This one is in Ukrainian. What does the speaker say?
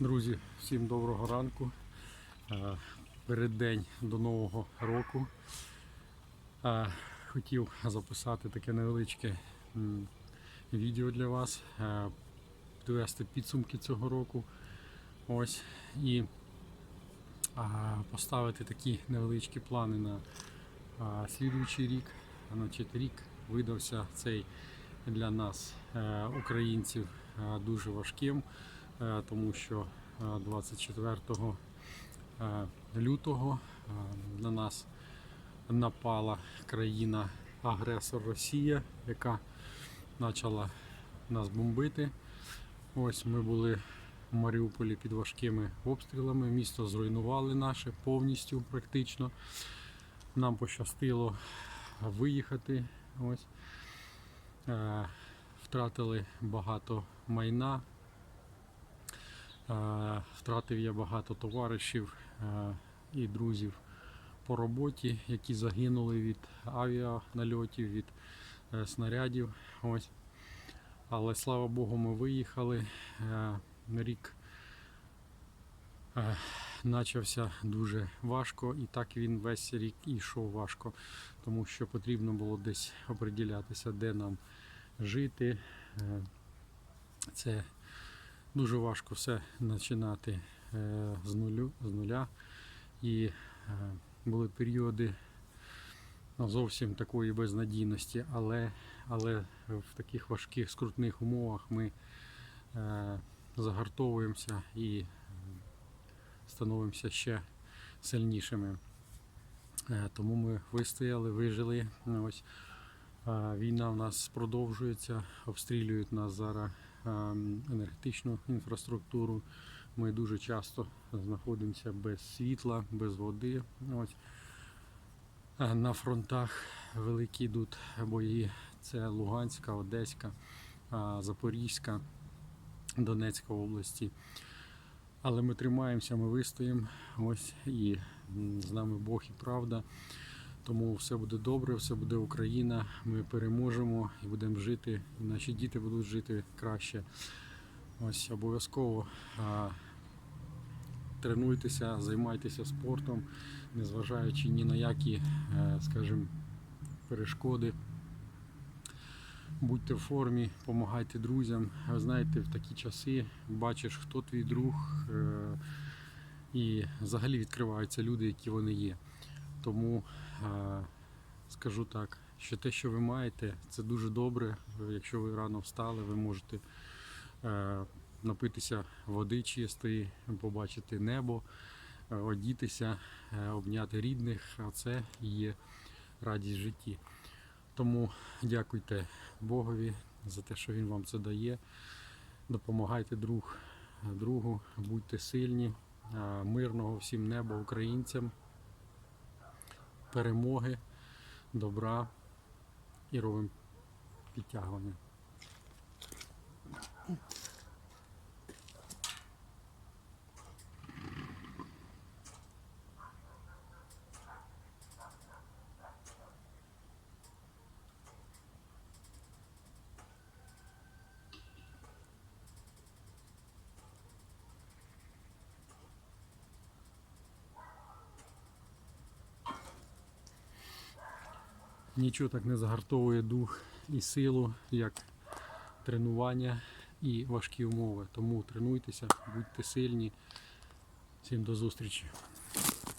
Друзі, всім доброго ранку. Е, Переддень до Нового року. Е, Хотів записати таке невеличке відео для вас, е, підвести підсумки цього року. Ось і поставити такі невеличкі плани на слідуючий рік. Значить, рік видався цей для нас, е, українців, е, дуже важким, е, тому що е, 24 е, лютого е, на нас напала країна-агресор Росія, яка почала нас бомбити. Ось ми були в Маріуполі під важкими обстрілами. Місто зруйнували наше повністю практично. Нам пощастило виїхати. Ось. Е, Втратили багато майна. Е, Втратив я багато товаришів е, і друзів по роботі, які загинули від авіанальотів, від е, снарядів. Ось. Але слава Богу, ми виїхали. Рік почався дуже важко, і так він весь рік і йшов важко, тому що потрібно було десь оприділятися, де нам жити. Це дуже важко все починати е, з нулю, з нуля. І е, були періоди ну, зовсім такої безнадійності, але, але в таких важких скрутних умовах ми е, загартовуємося і становимося ще сильнішими. Тому ми вистояли, вижили. Ось. Війна в нас продовжується, обстрілюють нас зараз енергетичну інфраструктуру. Ми дуже часто знаходимося без світла, без води. Ось. На фронтах великі йдуть бої. Це Луганська, Одеська, Запорізька, Донецька області. Але ми тримаємося, ми вистоїмо. Ось і з нами Бог і правда. Тому все буде добре, все буде Україна. Ми переможемо і будемо жити. І наші діти будуть жити краще. Ось обов'язково тренуйтеся, займайтеся спортом, незважаючи ні на які, е, скажімо, перешкоди. Будьте в формі, допомагайте друзям. Ви знаєте, в такі часи бачиш, хто твій друг, е, і взагалі відкриваються люди, які вони є. Тому е, скажу так, що те, що ви маєте, це дуже добре. Якщо ви рано встали, ви можете е, напитися води чистої, побачити небо, е, одітися, обняти рідних, а це є радість житті. Тому дякуйте Богові за те, що Він вам це дає. Допомагайте друг другу, будьте сильні, мирного всім неба українцям, перемоги, добра і робимо підтягування. Нічого так не загартовує дух і силу, як тренування і важкі умови. Тому тренуйтеся, будьте сильні. Всім до зустрічі.